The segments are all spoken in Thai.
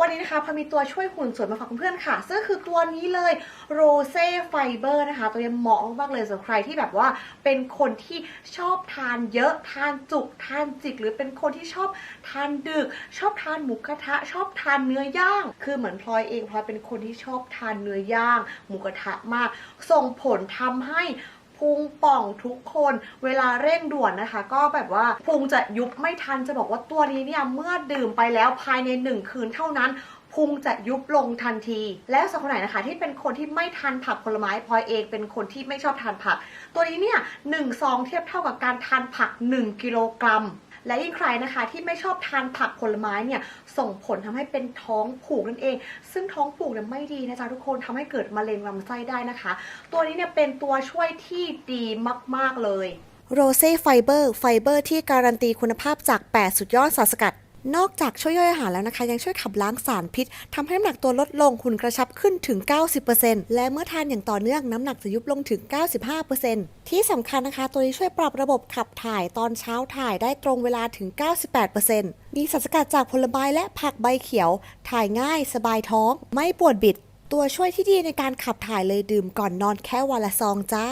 วันนี้นะคะพามีตัวช่วยหุ่นสวยมาฝากเพื่อนๆค่ะ ซึ่งคือตัวนี้เลยโรเซ่ไฟเบอร์นะคะ ตัวนี้เหมาะมากเลยสำหรับใครที่แบบว่าเป็นคนที่ชอบทานเยอะทานจุกทานจิก หรือเป็นคนที่ชอบทานดึก ชอบทานหมูกระทะ ชอบทานเนื้อย่าง คือเหมือนพลอยเองพลอยเป็นคนที่ชอบทานเนื้อย่าง หมูกระทะมาก ส่งผลทำให้ พุงป่องทุกคน เวลาเร่งด่วนนะคะ ก็แบบว่าพุงจะยุบไม่ทันจะบอกว่าตัวนี้เนี่ยเมื่อดื่มไปแล้วภายในหนึ่งคืนเท่านั้นพุงจะยุบลงทันที แล้วสำหรับคนไหนนะคะ ที่เป็นคนที่ไม่ทานผักผลไม้พลอยเองเป็นคนที่ไม่ชอบทานผัก ตัวนี้เนี่ยหนึ่งซองเทียบเท่ากับการทานผัก 1 กิโลกรัม และยิ่งใครนะคะที่ไม่ชอบทานผักผลไม้เนี่ยส่งผลทำให้เป็นท้องผูกนั่นเอง ซึ่งท้องผูกเนี่ยไม่ดีนะจ๊ะทุกคนทำให้เกิดมะเร็งลำไส้ได้นะคะ ตัวนี้เนี่ยเป็นตัวช่วยที่ดีมาก ๆ เลยโรเซ่ไฟเบอร์ไฟเบอร์ที่การันตีคุณภาพจาก 8 สุดยอดสารสกัด นอกจากช่วยย่อยอาหารแล้วนะคะ ยังช่วยขับล้างสารพิษทำให้น้ำหนักตัวลดลงหุ่นกระชับขึ้นถึง 90%และเมื่อทานอย่างต่อเนื่องน้ำหนักจะยุบลงถึง 95%ที่สำคัญนะคะ ตัวนี้ช่วยปรับระบบขับถ่ายตอนเช้าถ่ายได้ตรงเวลาถึง 98%มีสารสกัดจากผลไม้และผักใบเขียว ถ่ายง่าย สบายท้อง ไม่ปวดบิด ตัวช่วยที่ดีในการขับถ่ายเลยดื่มก่อนนอนแค่วันละซองจ้า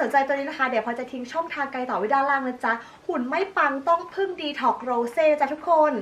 สนใจตัวนี้นะคะ เดี๋ยวพอจะทิ้งช่องทางไกลต่อไว้ด้านล่างนะจ๊ะ หุ่นไม่ปังต้องพึ่งดีท็อกโรเซ่จ้ะทุกคน